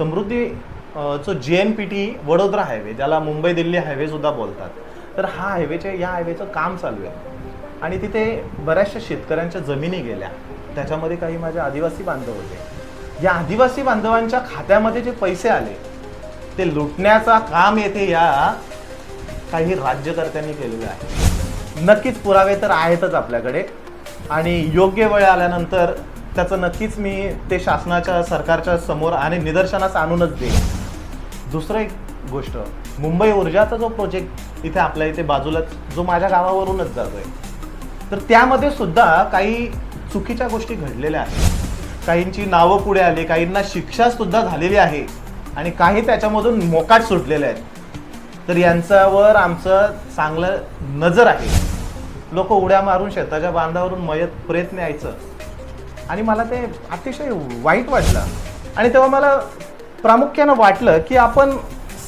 समृद्धी अ, जो J N P T Vadodara highway ज्याला मुंबई दिल्ली हायवेसुद्धा बोलतात. तर हा हायवेचे या हायवेचं काम चालू आहे. आणि तिथे बऱ्याचशा शेतकऱ्यांच्या जमिनी गेल्या. त्याच्यामध्ये काही माझे आदिवासी बांधव होते. या आदिवासी बांधवांच्या खात्यामध्ये जे पैसे आले ते लुटण्याचा काम येथे या काही राज्यकर्त्यांनी केलेलं आहे. नक्कीच पुरावे तर आहेतच आपल्याकडे. आणि योग्य वेळ आल्यानंतर त्याचं नक्कीच मी ते शासनाच्या सरकारच्या समोर आणि निदर्शनास आणूनच देईन. दुसरं एक गोष्ट मुंबई ऊर्जाचा जो प्रोजेक्ट इथे आपल्या इथे बाजूलाच जो माझ्या गावावरूनच जातोय. तर त्यामध्ये सुद्धा काही चुकीच्या गोष्टी घडलेल्या आहेत. काहींची नावं पुढे आली काहींना शिक्षासुद्धा झालेली आहे आणि काही त्याच्यामधून मोकाट सुटलेले आहेत. तर यांच्यावर आमचं चांगलं नजर आहे. लोक उड्या मारून शेताच्या बांधावरून मयत प्रयत्न यायचं आणि मला ते अतिशय वाईट वाटलं. आणि तेव्हा मला प्रामुख्यानं वाटलं की आपण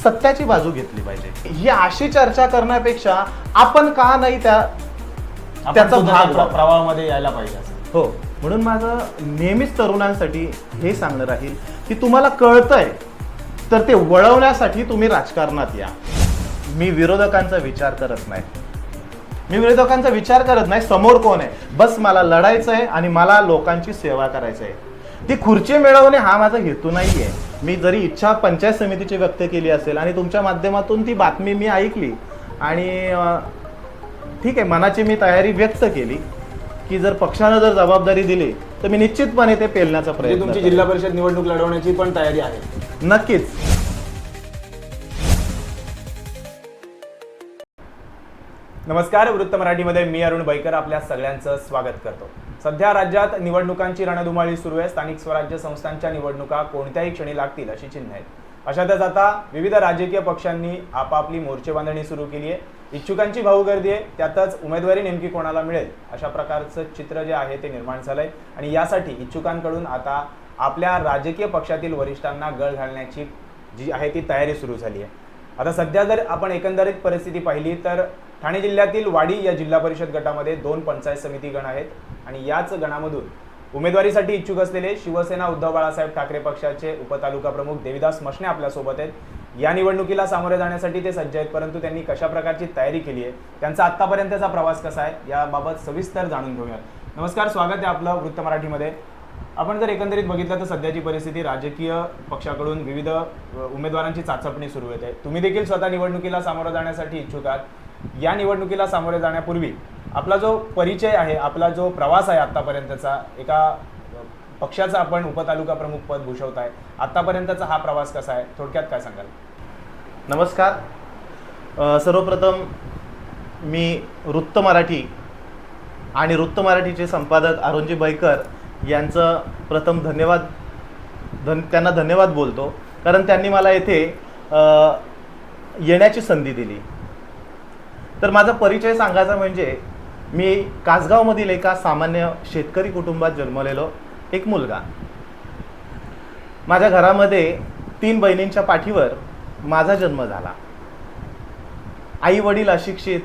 सत्याची बाजू घेतली पाहिजे. ही अशी चर्चा करण्यापेक्षा आपण का नाही त्या त्याचा भाग. प्रवाहामध्ये यायला पाहिजे. हो. म्हणून माझं नेहमीच तरुणांसाठी हे सांगणं राहील की तुम्हाला कळतंय तर ते वळवण्यासाठी तुम्ही राजकारणात या. मी विरोधकांचा विचार करत नाही. मी विरोधकांचा विचार करत नाही समोर कोण आहे? बस मला लढायचं आहे आणि मला लोकांची सेवा करायचं आहे ती खुर्ची मिळवणे हा माझा हेतू नाही आहे मी जरी इच्छा पंचायत समितीची व्यक्त केली असेल आणि तुमच्या माध्यमातून ती बातमी मी ऐकली आणि ठीक आहे मनाची मी तयारी व्यक्त केली की जर पक्षानं जर जबाबदारी दिली तर मी निश्चितपणे ते पेलण्याचा म्हणजे प्रयत्न तुमची. जिल्हा परिषद निवडणूक लढवण्याची पण तयारी आहे. नक्कीच. नमस्कार वृत्त मराठीमध्ये मी अरुण बैकर आपल्या सगळ्यांचं स्वागत करतो. सध्या राज्यात निवडणुकांची रणधुमाळी सुरू आहे. स्थानिक स्वराज्य संस्थांच्या निवडणुका कोणत्याही क्षणी लागतील अशी चिन्ह आहेत. अशातच आता विविध राजकीय पक्षांनी आपापली मोर्चे बांधणी सुरू केली आहे. इच्छुकांची भाऊगर्दी आहे. त्यातच उमेदवारी नेमकी कोणाला मिळेल अशा प्रकारचं चित्र जे आहे ते निर्माण झालंय. आणि यासाठी इच्छुकांकडून आता आपल्या राजकीय पक्षातील वरिष्ठांना गळ घालण्याची जी आहे ती तयारी सुरू झाली आहे. आता सध्या जर आपण एकंदरीत परिस्थिती पाहिली तर ठाणे जिल्ह्यातील वाडी या जिल्हा परिषद गटामध्ये दोन पंचायत समिती गण आहेत. आणि याच गणामधून उमेदवारीसाठी इच्छुक असलेले शिवसेना उद्धव बाळासाहेब ठाकरे पक्षाचे उपतालुका प्रमुख देविदास मशने आपल्यासोबत आहेत. या निवडणुकीला सामोरे जाण्यासाठी ते सज्ज आहेत परंतु त्यांनी कशा प्रकारची तयारी केली आहे त्यांचा आतापर्यंतचा प्रवास कसा आहे याबाबत सविस्तर जाणून घेऊयात. नमस्कार स्वागत आहे आपलं वृत्त मराठीमध्ये. आपण जर एकंदरीत बघितलं तर सध्याची परिस्थिती राजकीय पक्षाकडून विविध उमेदवारांची चाचपणी सुरू होते तुम्ही देखील स्वतः निवडणुकीला सामोरं जाण्यासाठी इच्छुक आहात. या निवडणुकीला सामोरे जाण्यापूर्वी आपला जो परिचय आहे आपला जो प्रवास आहे आतापर्यंतचा एका पक्षाचा आपण उपतालुका प्रमुख पद भूषवत आहे आतापर्यंतचा हा प्रवास कसा आहे? थोडक्यात काय सांगाल? नमस्कार. सर्वप्रथम मी वृत्त मराठी आणि वृत्त मराठीचे संपादक अरुणजी बैकर यांचं प्रथम धन्यवाद धन त्यांना धन्यवाद बोलतो. कारण त्यांनी मला येथे येण्याची संधी दिली. तर माझा परिचय सांगायचा म्हणजे मी कासगावमधील एका सामान्य शेतकरी कुटुंबात जन्मलेलो एक मुलगा. माझ्या घरामध्ये तीन बहिणींच्या पाठीवर माझा जन्म झाला. आई वडील अशिक्षित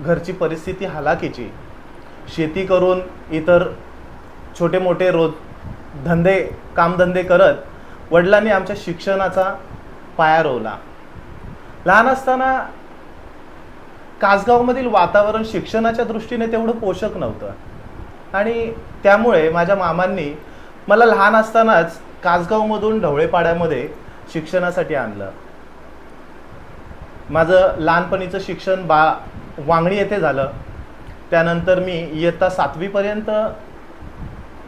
घरची परिस्थिती हलाखीची शेती करून इतर छोटे मोठे रोज धंदे कामधंदे करत वडिलांनी आमच्या शिक्षणाचा पाया रोवला. लहान असताना कासगावमधील वातावरण शिक्षणाच्या दृष्टीने तेवढं पोषक नव्हतं. आणि त्यामुळे माझ्या मामांनी मला लहान असतानाच कासगावमधून ढवळेपाड्यामध्ये शिक्षणासाठी आणलं. माझं लहानपणीचं शिक्षण बा वांगणी येथे झालं. त्यानंतर मी इयत्ता सातवीपर्यंत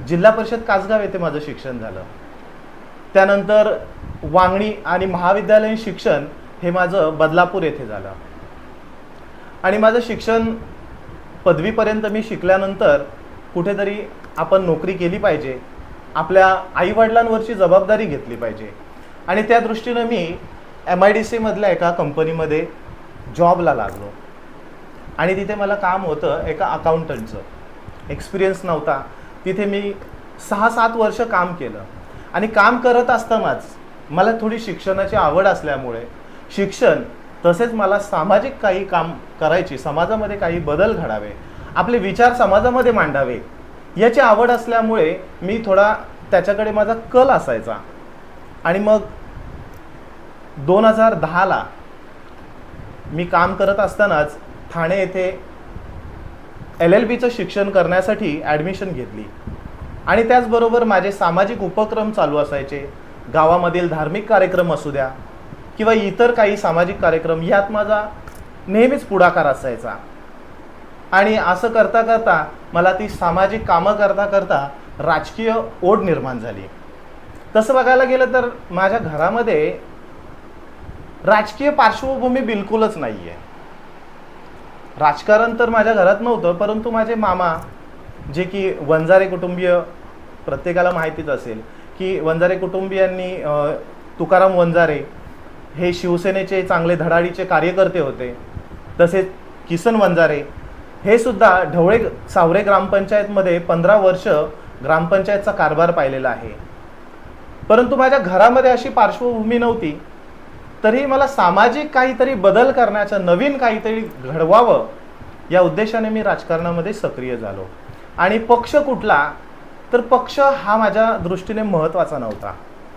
जिल्हा परिषद कासगाव येथे माझं शिक्षण झालं. त्यानंतर वांगणी आणि महाविद्यालयीन शिक्षण हे माझं बदलापूर येथे झालं. आणि माझं शिक्षण पदवीपर्यंत मी शिकल्यानंतर कुठेतरी आपण नोकरी केली पाहिजे आपल्या आईवडिलांवरची जबाबदारी घेतली पाहिजे. आणि त्या दृष्टीनं मी एम आय डी सीमधल्या एका कंपनीमध्ये जॉबला लागलो. आणि तिथे मला काम होतं एका अकाउंटंटचं. एक्सपिरियन्स नव्हता. तिथे मी सहा सात वर्ष काम केलं. आणि काम करत असतानाच मला थोडी शिक्षणाची आवड असल्यामुळे शिक्षण तसेच मला सामाजिक काही काम करायची समाजामध्ये काही बदल घडावे आपले विचार समाजामध्ये मांडावे याची आवड असल्यामुळे मी थोडा त्याच्याकडे माझा कल असायचा. आणि मग दोन हजार दहाला मी काम करत असतानाच ठाणे येथे एल एल बीचं शिक्षण करण्यासाठी ॲडमिशन घेतली. आणि त्याचबरोबर माझे सामाजिक उपक्रम चालू असायचे. गावामधील धार्मिक कार्यक्रम असू द्या किंवा इतर काही सामाजिक कार्यक्रम यात माझा नेहमीच पुढाकार असायचा. आणि असं करता करता मला ती सामाजिक कामं करता करता राजकीय ओढ निर्माण झाली. तसं बघायला गेलं तर माझ्या घरामध्ये राजकीय पार्श्वभूमी बिलकुलच नाही आहे राजकारण तर माझ्या घरात नव्हतं परंतु माझे मामा जे की वंजारे कुटुंबीय प्रत्येकाला माहितीच असेल की वंजारे कुटुंबियांनी तुकाराम वंजारे हे शिवसेनेचे चांगले धडाडीचे कार्यकर्ते होते. तसेच किसन वंजारे हे सुद्धा ढवळे सावरे ग्रामपंचायतमध्ये पंधरा वर्ष ग्रामपंचायतचा कारभार पाहिलेला आहे. परंतु माझ्या घरामध्ये अशी पार्श्वभूमी नव्हती. तरी मला सामाजिक काहीतरी बदल करण्याचं नवीन काहीतरी घडवावं या उद्देशाने मी राजकारणामध्ये सक्रिय झालो. आणि पक्ष कुठला तर पक्ष हा माझ्या दृष्टीने महत्त्वाचा नव्हता.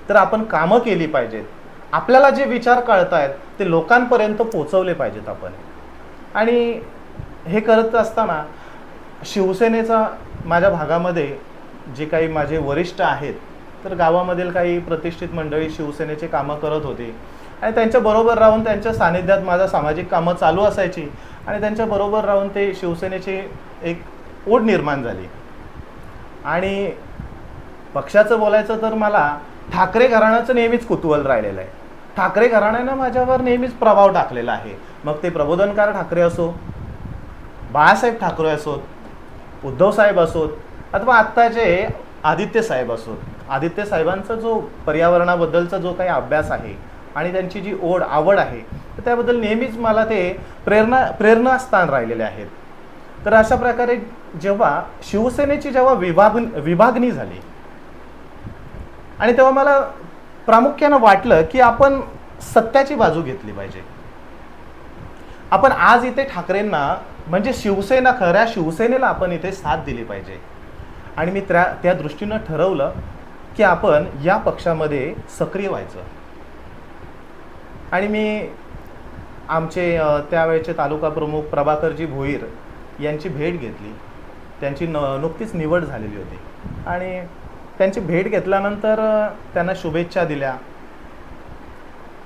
तर आपण कामं केली पाहिजेत. आपल्याला जे विचार कळतायत ते लोकांपर्यंत पोचवले पाहिजेत आपण. आणि हे करत असताना शिवसेनेचा माझ्या भागामध्ये जे काही माझे वरिष्ठ आहेत तर गावामधील काही प्रतिष्ठित मंडळी शिवसेनेचे कामं करत होते. आणि त्यांच्याबरोबर राहून त्यांच्या सानिध्यात माझा सामाजिक कामं चालू असायची. आणि त्यांच्याबरोबर राहून ते शिवसेनेची एक ओढ निर्माण झाली. आणि पक्षाचं बोलायचं तर मला ठाकरे घराण्याचं नेहमीच कुतूहल राहिलेलं आहे. ठाकरे घराण्यानं माझ्यावर नेहमीच प्रभाव टाकलेला आहे. मग ते प्रबोधनकार ठाकरे असो बाळासाहेब ठाकरे असोत उद्धव साहेब असोत अथवा आत्ताचे आदित्य साहेब असोत. आदित्य साहेबांचा जो पर्यावरणाबद्दलचा जो काही अभ्यास आहे आणि त्यांची जी ओढ आवड आहे तर त्याबद्दल नेहमीच मला ते प्रेरणा प्रेरणास्थान राहिलेले आहेत. तर अशा प्रकारे जेव्हा शिवसेनेची जेव्हा विभाग विभागणी झाली आणि तेव्हा मला प्रामुख्यानं वाटलं की आपण सत्याची बाजू घेतली पाहिजे. आपण आज इथे ठाकरेंना म्हणजे शिवसेना खऱ्या शिवसेनेला आपण इथे साथ दिली पाहिजे. आणि मी त्या त्या दृष्टीनं ठरवलं की आपण या पक्षामध्ये सक्रिय व्हायचं. आणि मी आमचे त्यावेळेचे तालुका प्रमुख प्रभाकरजी भोईर यांची भेट घेतली. त्यांची न नुकतीच निवड झालेली होती. आणि त्यांची भेट घेतल्यानंतर त्यांना शुभेच्छा दिल्या.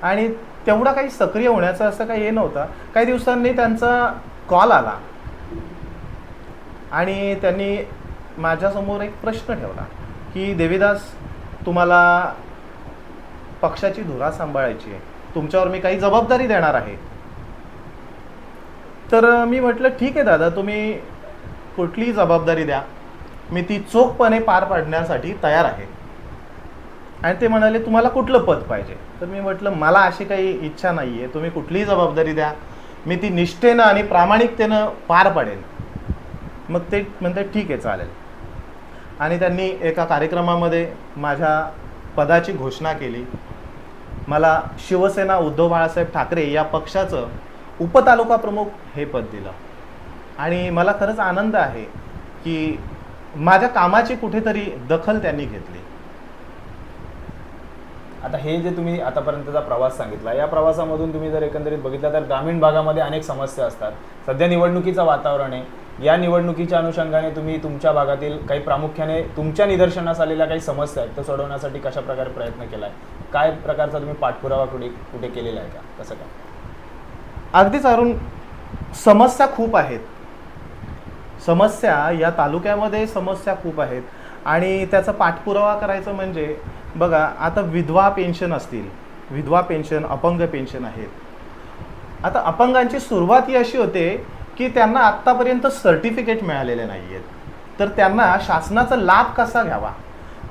आणि तेवढा काही सक्रिय होण्याचं असं काही हे नव्हतं. काही दिवसांनी त्यांचा कॉल आला. आणि त्यांनी माझ्यासमोर एक प्रश्न ठेवला की देवीदास तुम्हाला पक्षाची धुरा सांभाळायची आहे. तुमच्यावर मी काही जबाबदारी देणार आहे. तर मी म्हटलं ठीक आहे दादा तुम्ही कुठलीही जबाबदारी द्या. मी ती चोखपणे पार पाडण्यासाठी तयार आहे. आणि ते म्हणाले तुम्हाला कुठलं पद पाहिजे? तर मी म्हटलं मला अशी काही इच्छा नाही आहे तुम्ही कुठलीही जबाबदारी द्या. मी ती निष्ठेनं आणि प्रामाणिकतेनं पार पाडेन. मग ते म्हणते ठीक आहे चालेल. आणि त्यांनी एका कार्यक्रमामध्ये माझ्या पदाची घोषणा केली. मला शिवसेना उद्धव बाळासाहेब ठाकरे या पक्षाचं उपतालुका प्रमुख हे पद दिलं. आणि मला खरंच आनंद आहे की माझ्या कामाची कुठेतरी दखल त्यांनी घेतली. आता हे जे तुम्ही आतापर्यंतचा प्रवास सांगितला या प्रवासामधून तुम्ही जर एकंदरीत बघितलं तर ग्रामीण भागामध्ये अनेक समस्या असतात. सध्या निवडणुकीचं वातावरण आहे. या निवडणुकीच्या अनुषंगाने तुम्ही तुमच्या भागातील काही प्रामुख्याने तुमच्या निदर्शनास आलेल्या काही समस्या आहेत त्या सोडवण्यासाठी कशा प्रकारे प्रयत्न केला आहे काय प्रकारचा तुम्ही पाठपुरावा कुठे कुठे केलेला आहे का? कसं काय? अगदीच अरुण समस्या खूप आहेत. समस्या या तालुक्यामध्ये समस्या खूप आहेत. आणि त्याचा पाठपुरावा करायचं म्हणजे बघा आता विधवा पेन्शन असतील. विधवा पेन्शन अपंग पेन्शन आहेत. आता अपंगांची सुरुवात ही अशी होते की त्यांना आत्तापर्यंत सर्टिफिकेट मिळालेले नाही आहेत तर त्यांना शासनाचा लाभ कसा घ्यावा?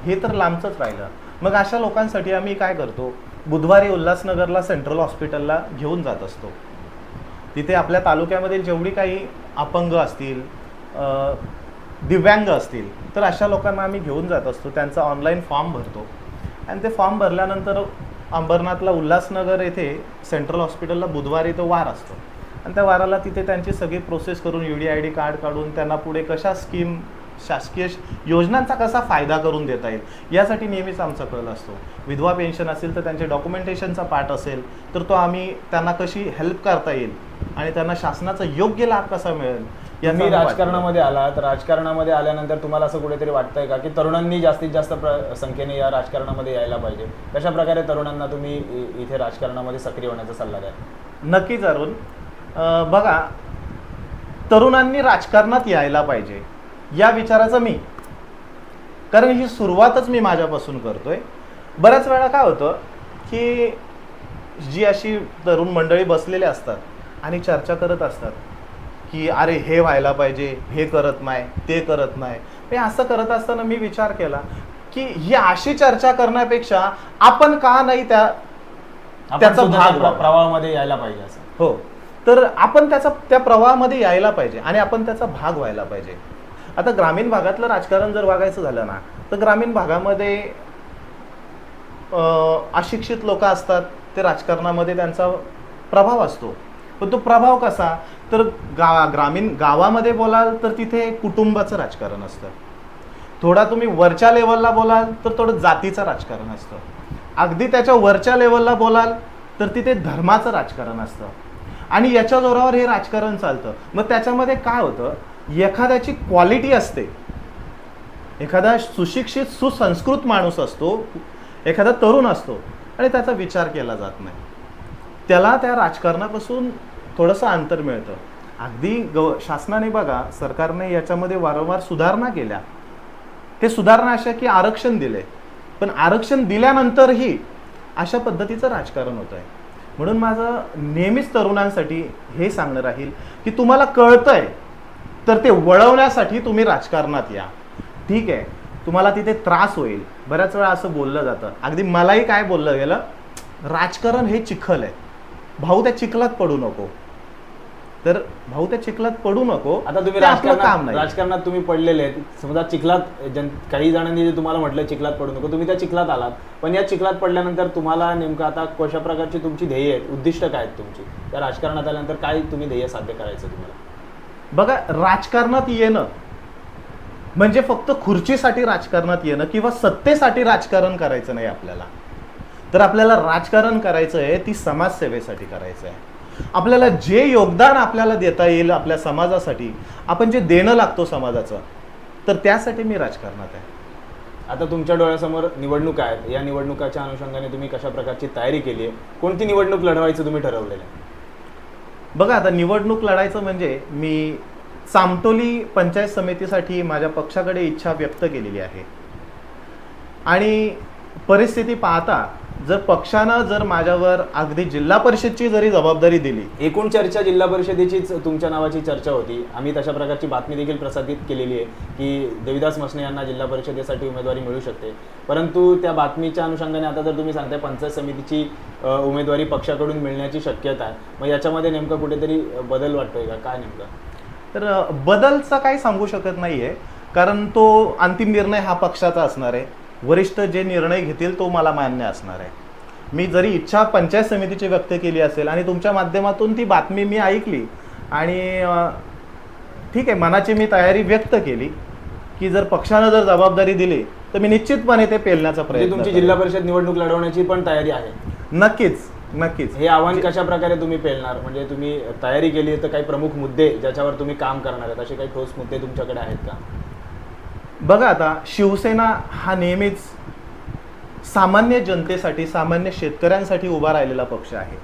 हे तर लांबचंच राहिलं. मग अशा लोकांसाठी आम्ही काय करतो? बुधवारी उल्हासनगरला सेंट्रल हॉस्पिटलला घेऊन जात असतो. तिथे आपल्या तालुक्यामध्ये जेवढी काही अपंग असतील दिव्यांग असतील तर अशा लोकांना आम्ही घेऊन जात असतो. त्यांचा ऑनलाईन फॉर्म भरतो. आणि ते फॉर्म भरल्यानंतर अंबरनाथला उल्हासनगर येथे सेंट्रल हॉस्पिटलला बुधवारी तो वार असतो. आणि त्या वाराला तिथे त्यांची सगळी प्रोसेस करून U D I D card काढून त्यांना पुढे कशा स्कीम शासकीय योजनांचा कसा फायदा करून देता येईल यासाठी नेहमीच आमचा कल असतो. विधवा पेन्शन असेल तर त्यांचे डॉक्युमेंटेशनचा पार्ट असेल तर तो आम्ही त्यांना कशी हेल्प करता येईल आणि त्यांना शासनाचा योग्य लाभ कसा मिळेल तुम्ही आम्ही राजकारणामध्ये आला तर राजकारणामध्ये आल्यानंतर तुम्हाला असं कुठेतरी वाटतंय का की तरुणांनी जास्तीत जास्त प्र- संख्येने या राजकारणामध्ये यायला पाहिजे? कशा प्रकारे तरुणांना तुम्ही इथे राजकारणामध्ये सक्रिय होण्याचा सल्ला द्याल? नक्कीच अरुण. बघा तरुणांनी राजकारणात यायला पाहिजे. या विचाराचं मी. कारण ही सुरुवातच मी माझ्यापासून करतोय. बऱ्याच वेळा काय होतं की जी अशी तरुण मंडळी बसलेले असतात आणि चर्चा करत असतात की अरे हे व्हायला पाहिजे हे करत नाही ते करत नाही. मी असं करत असताना मी विचार केला की ही अशी चर्चा करण्यापेक्षा आपण का नाही त्या त्याचा भाग. प्रवाहामध्ये यायला पाहिजे असं. हो. तर आपण त्याचा त्या प्रवाहामध्ये यायला पाहिजे आणि आपण त्याचा भाग व्हायला पाहिजे. आता ग्रामीण भागातलं राजकारण जर वागायचं झालं ना तर ग्रामीण भागामध्ये अशिक्षित लोक असतात ते राजकारणामध्ये त्यांचा प्रभाव असतो. पण तो प्रभाव कसा? तर गा ग्रामीण गावामध्ये बोलाल तर तिथे कुटुंबाचं राजकारण असतं. थोडा तुम्ही वरच्या लेवलला बोलाल तर थोडं जातीचं राजकारण असतं. अगदी त्याच्या वरच्या लेवलला बोलाल तर तिथे धर्माचं राजकारण असतं. आणि याच्या जोरावर हे राजकारण चालतं. मग त्याच्यामध्ये काय होतं? एखाद्याची क्वालिटी असते. एखादा सुशिक्षित सुसंस्कृत माणूस असतो एखादा तरुण असतो आणि त्याचा विचार केला जात नाही. त्याला त्या राजकारणापासून थोडंसं अंतर मिळतं. अगदी गव शासनाने बघा सरकारने याच्यामध्ये वारंवार सुधारणा केल्या. ते सुधारणा अशा की आरक्षण दिले पण आरक्षण दिल्यानंतरही अशा पद्धतीचं राजकारण होत आहे म्हणून माझं नेहमीच तरुणांसाठी हे सांगणं राहील की तुम्हाला कळतंय तर ते वळवण्यासाठी तुम्ही राजकारणात या. ठीक आहे तुम्हाला तिथे त्रास होईल. बऱ्याच वेळा असं बोललं जातं. अगदी मलाही काय बोललं गेलं? राजकारण हे चिखल आहे. भाऊ त्या चिखलात पडू नको. तर भाऊ त्या चिखलात पडू नको. आता तुम्ही ते आपलं काम राजकारणात नाही. राजकारणात तुम्ही पडलेले आहेत. समजा चिखलात जन काही जणांनी जे तुम्हाला म्हटलं चिखलात पडू नको तुम्ही त्या चिखलात आलात. पण या चिखलात पडल्यानंतर तुम्हाला नेमकं आता कशा प्रकारची तुमची ध्येय आहेत? उद्दिष्ट काय आहेत तुमची? त्या राजकारणात आल्यानंतर काय तुम्ही ध्येय साध्य करायचं तुम्हाला? बघा राजकारणात येणं म्हणजे फक्त खुर्चीसाठी राजकारणात येणं किंवा सत्तेसाठी राजकारण करायचं नाही आपल्याला. तर आपल्याला राजकारण करायचं आहे ती समाजसेवेसाठी करायचं आहे. आपल्याला जे योगदान आपल्याला देता येईल आपल्या समाजासाठी आपण जे देणं लागतो समाजाचं तर त्यासाठी मी राजकारणात आहे. आता तुमच्या डोळ्यासमोर निवडणुका आहेत. या निवडणुकाच्या अनुषंगाने तुम्ही कशा प्रकारची तयारी केली आहे? कोणती निवडणूक लढवायचं तुम्ही ठरवलेलं आहे? बघा आता निवडणूक लढायचं म्हणजे मी चामटोली पंचायत समितीसाठी माझ्या पक्षाकडे इच्छा व्यक्त केलेली आहे. आणि परिस्थिती पाहता जर पक्षानं जर माझ्यावर अगदी जिल्हा परिषदची जरी जबाबदारी दिली एकूण चर्चा जिल्हा परिषदेचीच तुमच्या नावाची चर्चा होती. आम्ही तशा प्रकारची बातमी देखील प्रसारित केलेली आहे की देविदास मसने यांना जिल्हा परिषदेसाठी उमेदवारी मिळू शकते. परंतु त्या बातमीच्या अनुषंगाने आता जर तुम्ही सांगताय पंचायत समितीची उमेदवारी पक्षाकडून मिळण्याची शक्यता आहे. मग याच्यामध्ये नेमकं कुठेतरी बदल वाटतोय का? काय नेमकं? तर बदलचा काही सांगू शकत नाहीये कारण तो अंतिम निर्णय हा पक्षाचा असणार आहे. वरिष्ठ जे निर्णय घेतील तो मला मान्य असणार आहे. मी जरी इच्छा पंचायत समितीची व्यक्त केली असेल आणि तुमच्या माध्यमातून ती बातमी मी ऐकली आणि ठीक आहे मनाची मी तयारी व्यक्त केली की जर पक्षानं जर जबाबदारी दिली तर मी निश्चितपणे ते पेलण्याचा म्हणजे प्रयत्न तुमची. जिल्हा परिषद निवडणूक लढवण्याची पण तयारी आहे. नक्कीच नक्कीच. हे आव्हान कशा प्रकारे तुम्ही पेलणार? म्हणजे तुम्ही तयारी केली तर काही प्रमुख मुद्दे ज्याच्यावर तुम्ही काम करणार आहेत असे काही ठोस मुद्दे तुमच्याकडे आहेत का? बघा आता शिवसेना हा नेहमीच सामान्य जनतेसाठी सामान्य शेतकऱ्यांसाठी उभा राहिलेला पक्ष आहे.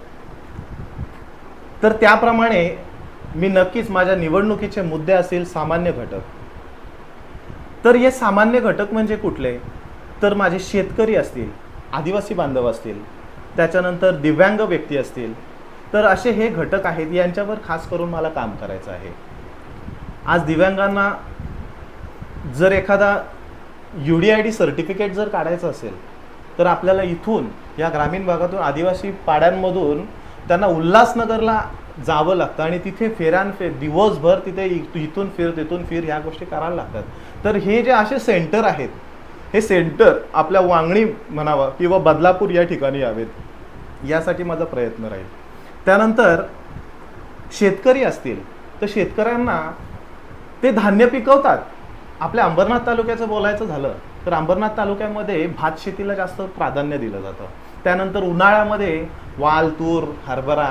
तर त्याप्रमाणे मी नक्कीच माझ्या निवडणुकीचे मुद्दे असतील सामान्य घटक. तर हे सामान्य घटक म्हणजे कुठले? तर माझे शेतकरी असतील आदिवासी बांधव असतील त्याच्यानंतर दिव्यांग व्यक्ती असतील तर असे हे घटक आहेत यांच्यावर खास करून मला काम करायचं आहे. आज दिव्यांगांना जर एखादा U D I D certificate जर काढायचं असेल तर आपल्याला इथून या ग्रामीण भागातून आदिवासी पाड्यांमधून त्यांना उल्हासनगरला जावं लागतं आणि तिथे फेरानफेर दिवसभर तिथे इ- इथून फिर तिथून फिर ह्या गोष्टी करायला लागतात. तर हे जे असे सेंटर आहेत हे सेंटर आपल्या वांगणी म्हणावं किंवा बदलापूर या ठिकाणी यावेत यासाठी माझा प्रयत्न राहील. त्यानंतर शेतकरी असतील तर शेतकऱ्यांना ते धान्य पिकवतात. आपल्या अंबरनाथ तालुक्याचं बोलायचं झालं तर अंबरनाथ तालुक्यामध्ये भात शेतीला जास्त प्राधान्य दिलं जातं. त्यानंतर उन्हाळ्यामध्ये वाल तूर हरभरा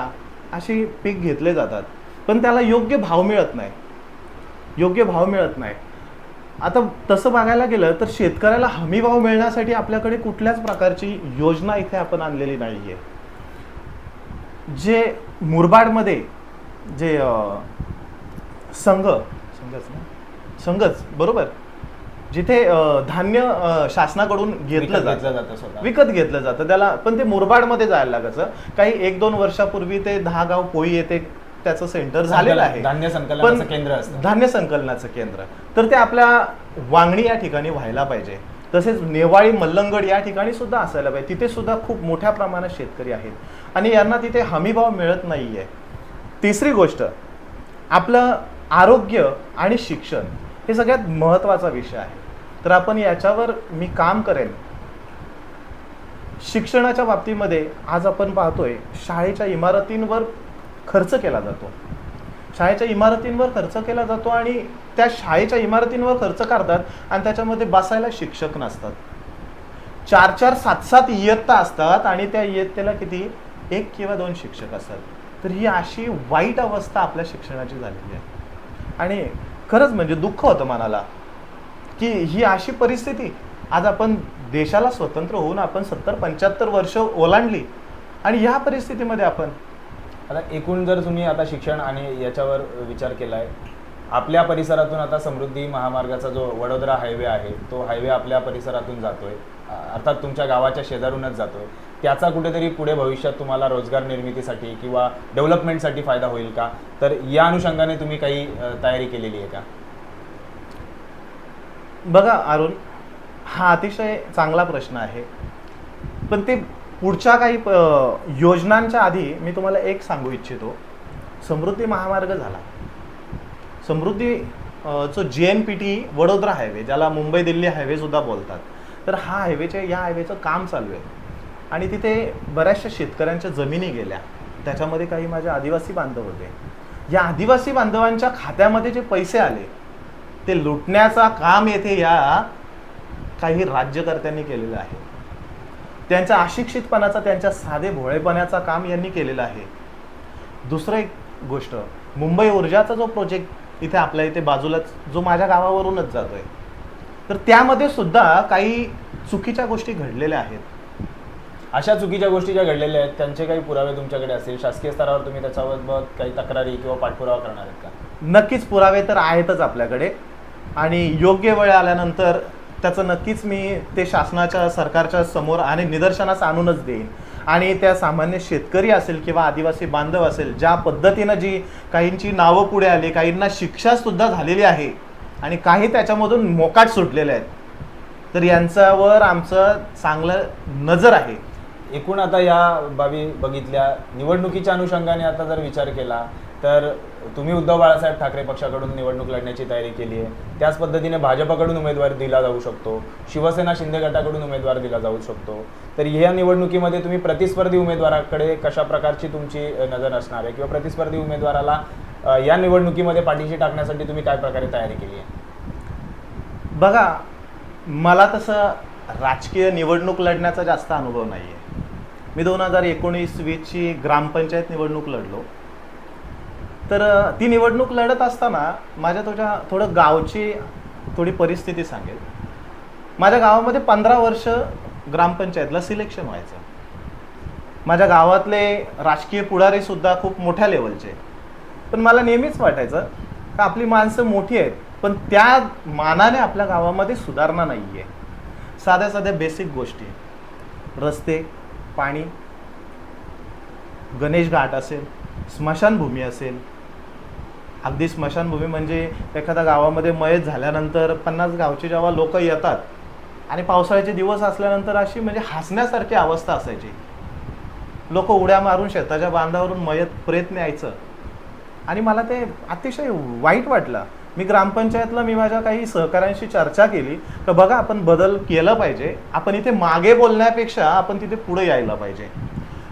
अशी पीक घेतले जातात. पण त्याला योग्य भाव मिळत नाही. योग्य भाव मिळत नाही. आता तसं बघायला गेलं तर शेतकऱ्याला हमी भाव मिळण्यासाठी आपल्याकडे कुठल्याच प्रकारची योजना इथे आपण आणलेली नाही आहे जे मुरबाडमध्ये जे संघ संघच ना? संघच बरोबर? जिथे धान्य शासनाकडून घेतलं जातं. विकत घेतलं जातं. त्याला पण ते मुरबाडमध्ये जायला लागायचं. काही एक दोन वर्षापूर्वी ते दहा गाव पोळी येथे त्याचं सेंटर झालेलं आहे. धान्य संकलनाचं केंद्र धान्य संकलनाचं केंद्र. तर ते आपल्या वांगणी या ठिकाणी व्हायला पाहिजे. तसेच नेवाळी मल्लंगड या ठिकाणी सुद्धा असायला पाहिजे. तिथे सुद्धा खूप मोठ्या प्रमाणात शेतकरी आहेत. आणि यांना तिथे हमीभाव मिळत नाहीये. तिसरी गोष्ट आपलं आरोग्य आणि शिक्षण हे सगळ्यात महत्त्वाचा विषय आहे. तर आपण याच्यावर मी काम करेन. शिक्षणाच्या बाबतीमध्ये आज आपण पाहतोय शाळेच्या इमारतींवर खर्च केला जातो. शाळेच्या इमारतींवर खर्च केला जातो आणि त्या शाळेच्या इमारतींवर खर्च करतात आणि त्याच्यामध्ये बसायला शिक्षक नसतात. चार चार सात सात इयत्ता असतात आणि त्या इयत्तेला किती? एक किंवा दोन शिक्षक असतात. तर ही अशी वाईट अवस्था आपल्या शिक्षणाची झालेली आहे. आणि खरंच म्हणजे दुःख होतं मनाला. की ही अशी परिस्थिती आज आपण देशाला स्वतंत्र होऊन आपण सत्तर पंच्याहत्तर वर्ष ओलांडली आणि ह्या परिस्थितीमध्ये आपण आता एकूण जर तुम्ही आता शिक्षण आणि याच्यावर विचार केला आहे आपल्या परिसरातून आता समृद्धी महामार्गाचा जो वडोदरा हायवे आहे तो हायवे आपल्या परिसरातून जातोय. अर्थात तुमच्या गावाच्या शेजारूनच जातो. त्याचा कुठेतरी पुढे भविष्यात तुम्हाला रोजगार निर्मितीसाठी किंवा डेव्हलपमेंटसाठी फायदा होईल का? तर या अनुषंगाने तुम्ही काही तयारी केलेली आहे का? बघा अरुण हा अतिशय चांगला प्रश्न आहे. पण ते पुढच्या काही योजनांच्या आधी मी तुम्हाला एक सांगू इच्छितो. समृद्धी महामार्ग झाला. समृद्धी जो J N P T Vadodara highway ज्याला मुंबई दिल्ली हायवे सुद्धा बोलतात. तर हा हायवेचे या हायवेचं काम चालू आहे. आणि तिथे बऱ्याचशा शेतकऱ्यांच्या जमिनी गेल्या. त्याच्यामध्ये काही माझे आदिवासी बांधव होते. या आदिवासी बांधवांच्या खात्यामध्ये जे पैसे आले ते लुटण्याचा काम येथे या काही राज्यकर्त्यांनी केलेलं आहे. त्यांच्या अशिक्षितपणाचा त्यांच्या साधे भोळेपणाचा काम यांनी केलेलं आहे. दुसरं एक गोष्ट मुंबई ऊर्जाचा जो प्रोजेक्ट इथे आपल्या इथे बाजूलाच जो माझ्या गावावरूनच जातो आहे तर त्यामध्ये सुद्धा काही चुकीच्या गोष्टी घडलेल्या आहेत. अशा चुकीच्या गोष्टी ज्या घडलेल्या आहेत त्यांचे काही पुरावे तुमच्याकडे असतील? शासकीय स्तरावर तुम्ही त्याच्याबाबत काही तक्रारी किंवा पाठपुरावा करणार आहेत का? नक्कीच पुरावे तर आहेतच आपल्याकडे. आणि योग्य वेळ आल्यानंतर त्याचं नक्कीच मी ते शासनाच्या सरकारच्या समोर आणि निदर्शनास आणूनच देईन. आणि त्या सामान्य शेतकरी असेल किंवा आदिवासी बांधव असेल ज्या पद्धतीनं जी काहींची नावं पुढे आली काहींना शिक्षा सुद्धा झालेली आहे आणि काही त्याच्यामधून मोकाट सुटलेले आहेत. तर यांच्यावर आमचं चांगलं नजर आहे. एकूण आता या बाबी बघितल्या निवडणुकीच्या अनुषंगाने आता जर विचार केला तर तुम्ही उद्धव बाळासाहेब ठाकरे पक्षाकडून निवडणूक लढण्याची तयारी केली आहे. त्याच पद्धतीने भाजपकडून उमेदवार दिला जाऊ शकतो. शिवसेना शिंदे गटाकडून उमेदवार दिला जाऊ शकतो. तर या निवडणुकीमध्ये तुम्ही प्रतिस्पर्धी उमेदवाराकडे कशा प्रकारची तुमची नजर असणार आहे? किंवा प्रतिस्पर्धी उमेदवाराला या निवडणुकीमध्ये पाठीशी टाकण्यासाठी तुम्ही काय प्रकारे तयारी केली आहे? बघा मला तसं राजकीय निवडणूक लढण्याचा जास्त अनुभव नाही आहे मी दोन हजार एकोणीस वीसची ग्रामपंचायत निवडणूक लढलो. तर ती निवडणूक लढत असताना माझ्या तुझ्या थोडं गावची थोडी परिस्थिती सांगेल. माझ्या गावामध्ये पंधरा वर्ष ग्रामपंचायतला सिलेक्शन व्हायचं. माझ्या गावातले राजकीय पुढारीसुद्धा खूप मोठ्या लेवलचे पण मला नेहमीच वाटायचं का आपली माणसं मोठी आहेत पण त्या मानाने आपल्या गावामध्ये सुधारणा नाही आहे साध्या साध्या बेसिक गोष्टी रस्ते पाणी गणेश घाट असेल स्मशानभूमी असेल. अगदी स्मशानभूमी म्हणजे एखाद्या गावामध्ये मयत झाल्यानंतर पन्नास गावचे जेव्हा लोक येतात आणि पावसाळ्याचे दिवस असल्यानंतर अशी म्हणजे हसण्यासारखी अवस्था असायची. लोक उड्या मारून शेताच्या बांधावरून मयत प्रयत्न यायचं आणि मला ते अतिशय वाईट वाटलं. मी ग्रामपंचायतला मी माझ्या काही सहकाऱ्यांशी चर्चा केली तर बघा आपण बदल केलं पाहिजे. आपण इथे मागे बोलण्यापेक्षा आपण तिथे पुढे यायला पाहिजे.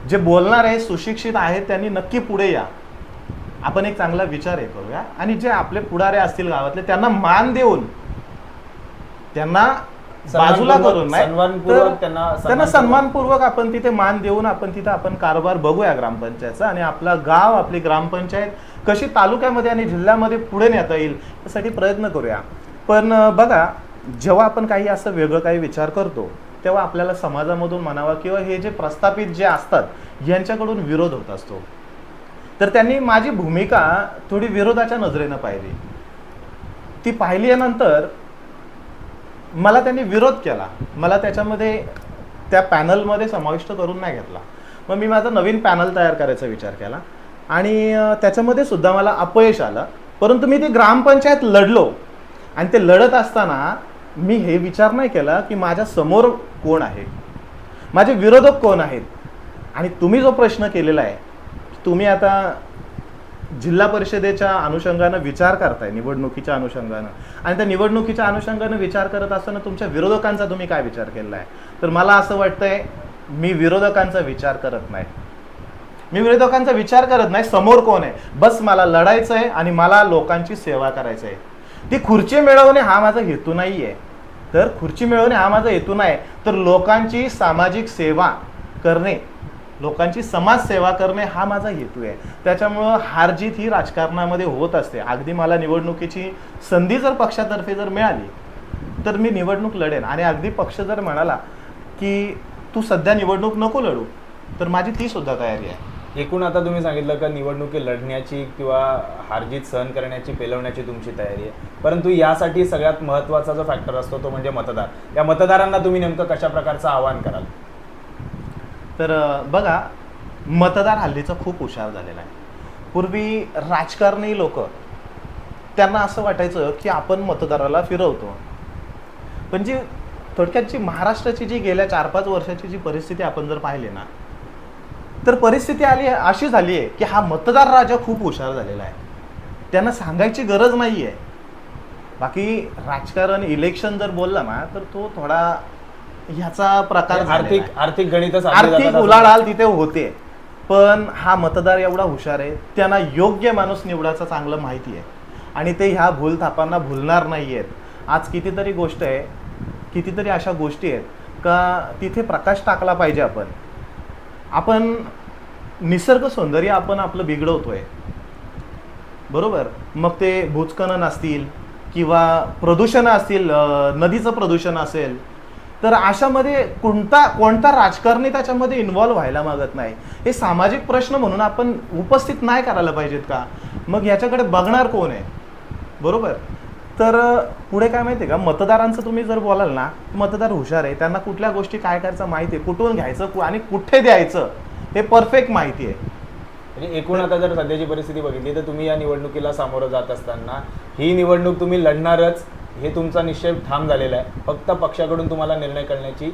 जे बोलणार आहे सुशिक्षित आहेत त्यांनी नक्की पुढे या. आपण एक चांगला विचार हे करूया. आणि जे आपले पुढारे असतील गावातले त्यांना मान देऊन त्यांना बाजूला करून त्यांना सन्मानपूर्वक आपण तिथे मान देऊन आपण तिथे आपण कारभार बघूया ग्रामपंचायतचा. आणि आपला गाव आपली ग्रामपंचायत कशी तालुक्यामध्ये आणि जिल्ह्यामध्ये पुढे नेता येईल यासाठी प्रयत्न करूया. पण बघा जेव्हा आपण काही असं वेगळं काही विचार करतो तेव्हा आपल्याला समाजामधून म्हणावा किंवा हे जे प्रस्थापित जे असतात यांच्याकडून विरोध होत असतो. तर त्यांनी माझी भूमिका थोडी विरोधाच्या नजरेनं पाहिली. ती पाहिल्यानंतर मला त्यांनी विरोध केला. मला त्याच्यामध्ये त्या पॅनलमध्ये समाविष्ट करून नाही घेतला. मग मी माझा नवीन पॅनल तयार करायचा विचार केला. आणि त्याच्यामध्ये सुद्धा मला अपयश आलं. परंतु मी ती ग्रामपंचायत लढलो. आणि ते लढत असताना मी हे विचार नाही केला की माझ्यासमोर कोण आहे? माझे विरोधक कोण आहेत? आणि तुम्ही जो प्रश्न केलेला आहे तुम्ही आता जिल्हा परिषदेच्या अनुषंगानं विचार करताय निवडणुकीच्या अनुषंगानं. आणि त्या निवडणुकीच्या अनुषंगानं विचार करत असताना तुमच्या विरोधकांचा तुम्ही काय विचार केलेला आहे? तर मला असं वाटतंय मी विरोधकांचा विचार करत नाही. मी विरोधकांचा विचार करत नाही समोर कोण आहे? बस मला लढायचं आहे आणि मला लोकांची सेवा करायचं आहे. ती खुर्ची मिळवणे हा माझा हेतू नाही आहे तर खुर्ची मिळवणे हा माझा हेतू नाही. तर लोकांची सामाजिक सेवा करणे लोकांची समाजसेवा करणे हा माझा हेतू आहे. त्याच्यामुळं हारजीत ही राजकारणामध्ये होत असते. अगदी मला निवडणुकीची संधी जर पक्षातर्फे जर मिळाली तर मी निवडणूक लढेन. आणि अगदी पक्ष जर म्हणाला की तू सध्या निवडणूक नको लढू तर माझी ती सुद्धा तयारी आहे. एकूण आता तुम्ही सांगितलं का निवडणुकी लढण्याची किंवा हारजीत सहन करण्याची पेलवण्याची तुमची तयारी आहे. परंतु यासाठी सगळ्यात महत्त्वाचा जो फॅक्टर असतो तो म्हणजे मतदार. या मतदारांना तुम्ही नेमकं कशा प्रकारचं आवाहन कराल? तर बघा मतदार हल्लीचा खूप हुशार झालेला आहे. पूर्वी राजकारणी लोक त्यांना असं वाटायचं की आपण मतदाराला फिरवतो. पण जी थोडक्यात जी महाराष्ट्राची जी गेल्या चार पाच वर्षाची जी परिस्थिती आपण जर पाहिली ना तर परिस्थिती आली अशी झाली आहे की हा मतदार राजा खूप हुशार झालेला आहे. त्यांना सांगायची गरज नाही आहे बाकी राजकारण इलेक्शन जर बोलला ना तर तो थोडा ह्याचा प्रकार आहे. आर्थिक आर्थिक गणित आर्थिक उलाढाल तिथे होते. पण हा मतदार एवढा हुशार आहे त्यांना योग्य माणूस निवडायचं चांगलं माहिती आहे. आणि ते ह्या भूलथापांना भुलणार नाही आहेत आज कितीतरी गोष्ट आहे कितीतरी अशा गोष्टी आहेत का तिथे प्रकाश टाकला पाहिजे आपण. आपण निसर्ग सौंदर्य आपण आपलं बिघडवतोय. बरोबर? मग ते भूस्खलन असतील किंवा प्रदूषण असतील नदीचं प्रदूषण असेल तर अशामध्ये कोणता कोणता राजकारणी त्याच्यामध्ये इन्व्हॉल्व्ह व्हायला मागत नाही? हे सामाजिक प्रश्न म्हणून आपण उपस्थित नाही करायला पाहिजेत का? मग याच्याकडे बघणार कोण आहे? बरोबर? तर पुढे काय माहिती आहे का? मतदारांचं तुम्ही जर बोलाल ना मतदार हुशार आहे त्यांना कुठल्या गोष्टी काय करायचं माहिती आहे कुठून घ्यायचं आणि कुठे द्यायचं हे परफेक्ट माहिती आहे. म्हणजे एकूण आता जर सध्याची परिस्थिती बघितली तर तुम्ही या निवडणुकीला सामोरं जात असताना ही निवडणूक तुम्ही लढणारच हे तुमचा निश्चय ठाम झालेला आहे. फक्त पक्षाकडून तुम्हाला निर्णय करण्याची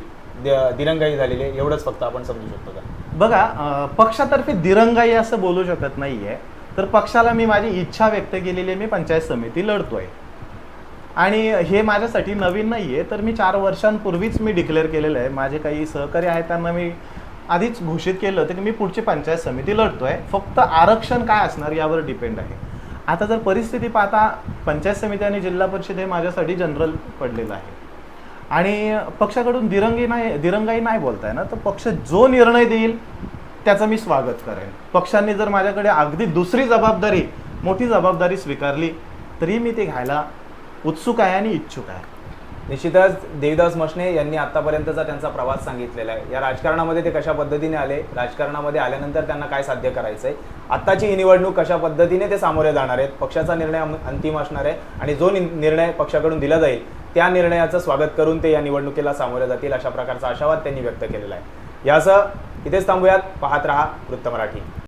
दिरंगाई झालेली आहे एवढंच फक्त आपण समजू शकतो का? बघा पक्षातर्फे दिरंगाई असं बोलू शकत नाहीये तर पक्षाला मी माझी इच्छा व्यक्त केलेली आहे मी पंचायत समिती लढतोय. आणि हे माझ्यासाठी नवीन नाही आहे तर मी चार वर्षांपूर्वीच मी डिक्लेअर केलेलं आहे. माझे काही सहकारी आहेत त्यांना मी आधीच घोषित केलं होतं की मी पुढची पंचायत समिती लढतोय. फक्त आरक्षण काय असणार यावर डिपेंड आहे. आता जर परिस्थिती पाहता पंचायत समिती आणि जिल्हा परिषद हे माझ्यासाठी जनरल पडलेलं आहे. आणि पक्षाकडून दिरंगी नाही दिरंगाई नाही बोलताय ना तर पक्ष जो निर्णय देईल त्याचं मी स्वागत करेन. पक्षांनी जर माझ्याकडे अगदी दुसरी जबाबदारी मोठी जबाबदारी स्वीकारली तरी मी ते घ्यायला उत्सुक आहे आणि इच्छुक आहे. निश्चितच देवीदास मशने यांनी आतापर्यंतचा त्यांचा प्रवास सांगितलेला आहे. या राजकारणामध्ये ते कशा पद्धतीने आले राजकारणामध्ये आल्यानंतर त्यांना काय साध्य करायचं आहे आत्ताची ही निवडणूक कशा पद्धतीने ते सामोरे जाणार आहेत पक्षाचा निर्णय अं- अंतिम असणार आहे आणि जो नि- निर्णय पक्षाकडून दिला जाईल त्या निर्णयाचं स्वागत करून ते या निवडणुकीला सामोरे जातील अशा प्रकारचा आशावाद त्यांनी व्यक्त केलेला आहे. यासह इथेच थांबूयात. पाहत रहा वृत्त मराठी.